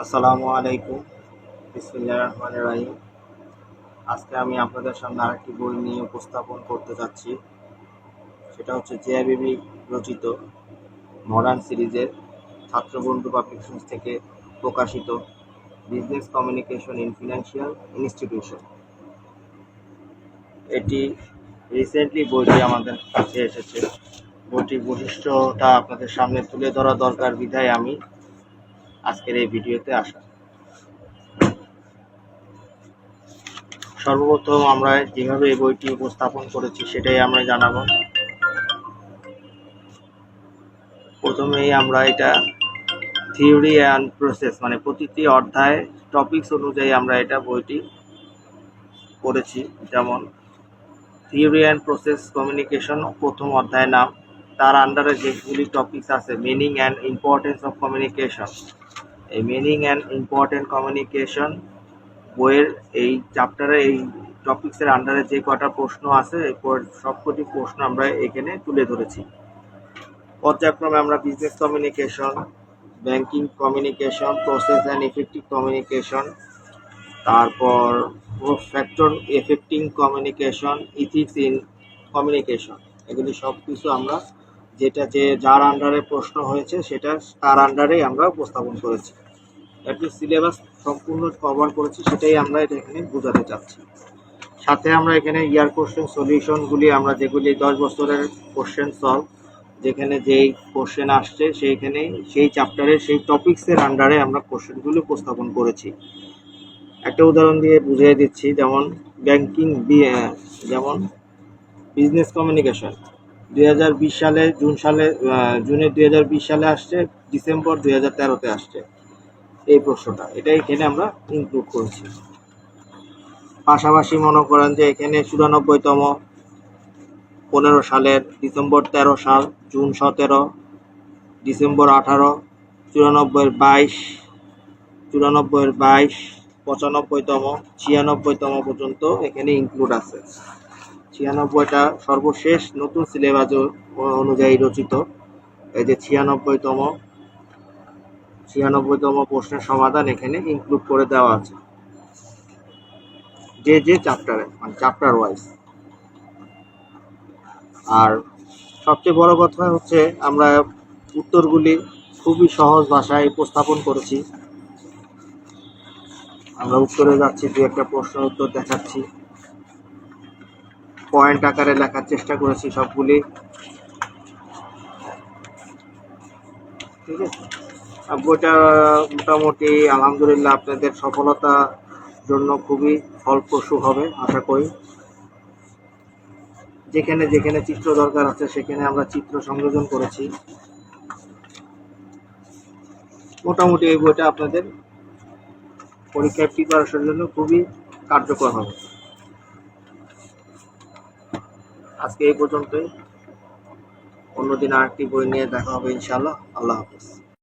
আসসালামু আলাইকুম। বিসমিল্লাহ রহমান রাহিম। আজকে আমি আপনাদের সামনে আরেকটি বই নিয়ে উপস্থাপন করতে যাচ্ছি। সেটা হচ্ছে জে জেআইবিবি রচিত মডার্ন সিরিজের ছাত্রবন্ধু পাবলিকেশনস থেকে প্রকাশিত business communication in financial institution. এটি রিসেন্টলি বইটি আমাদের কাছে এসেছে। বইটির বৈশিষ্ট্যটা আপনাদের সামনে তুলে ধরা দরকার। বিধায় আমি। আজকের এই ভিডিওতে আসা। সর্বপ্রথম আমরা যেভাবে এই বইটি উপস্থাপন করেছি, সেটাই আমরা জানাব। প্রথমেই আমরা এটা থিওরি অ্যান্ড প্রসেস মানে প্রতিটি অধ্যায় টপিকস অনুযায়ী আমরা এটা বইটি করেছি যেমন থিওরি অ্যান্ড প্রসেস কমিউনিকেশন প্রথম অধ্যায় নাম। তার আন্ডারে যেগুলি টপিকস আছে meaning and importance of communication এই মিনিং অ্যান্ড ইম্পর্টেন্ট কমিউনিকেশন বইয়ের এই চ্যাপ্টারে এই টপিক্সের আন্ডারে যে কটা প্রশ্ন আছে, এই সবকটি প্রশ্ন আমরা এখানে তুলে ধরেছি। পর্যায়ক্রমে আমরা business communication banking communication process and effective communication তারপর factor affecting communication ethics in communication এগুলি সব কিছু আমরা যেটা যে, যার আন্ডারে প্রশ্ন হয়েছে, সেটা তার আন্ডারেই আমরা উপস্থাপন করেছি। একটি সিলেবাস সম্পূর্ণ কভার করেছি, সেটাই আমরা এটা এখানে বোঝাতে চাচ্ছি। সাথে আমরা এখানে ইয়ার কোশ্চেন সলিউশনগুলি আমরা যেগুলি দশ বছরের কোশ্চেন সলভ যেখানে যেই কোশ্চেন আসছে, সেইখানে সেই চ্যাপ্টারের সেই টপিক্সের আন্ডারে আমরা কোশ্চেনগুলি উপস্থাপন করেছি। একটা উদাহরণ দিয়ে বুঝিয়ে দিচ্ছি, যেমন ব্যাংকিং যেমন বিজনেস কমিউনিকেশন দুই হাজার বিশ সালে, জুন সালে জুনে দুই হাজার বিশ সালে আসছে, ডিসেম্বর দুই হাজার তেরোতে আসছে। এই প্রশ্নটা। এটা এখানে আমরা ইনক্লুড করেছি। পাশাপাশি মনে করেন যে এখানে চুরানব্বইতম পনেরো সালের ডিসেম্বর তেরো সাল, জুন সতেরো, ডিসেম্বর আঠারো, চুরানব্বইয়ের বাইশ চুরানব্বইয়ের বাইশ, পঁচানব্বইতম, ছিয়ানব্বইতম পর্যন্ত এখানে ইনক্লুড আছে। ছিয়ানব্বইটা সর্বশেষ নতুন সিলেবাস অনুযায়ী রচিত। এই যে ছিয়ানব্বইতম ছিয়ানব্বইতম প্রশ্নের সমাধান এখানে ইনক্লুড করে দেওয়া আছে। যে যে চ্যাপ্টারে মানে চ্যাপ্টার ওয়াইজ আর সবচেয়ে বড় কথা হচ্ছে আমরা উত্তরগুলি খুবই সহজ ভাষায় উপস্থাপন করেছি। আমরা উত্তরে যাচ্ছি, দু একটা প্রশ্নের উত্তর দেখাচ্ছি। পয়েন্ট আকারে লেখার চেষ্টা করেছি সবগুলি। ঠিক আছে? বইটা মোটামুটি, আলহামদুলিল্লাহ আপনাদের সফলতা জন্য খুবই ফলপ্রসূ হবে, আশা করি। যেখানে যেখানে চিত্র দরকার আছে, সেখানে আমরা চিত্র সংযোজন করেছি। মোটামুটি এই বইটা আপনাদের পরীক্ষায় প্রিপারেশনের জন্য খুবই কার্যকর হবে। আজকে এই পর্যন্তই। অন্যদিন আরেকটি বই নিয়ে দেখা হবে ইনশাল্লাহ আল্লাহ হাফিজ।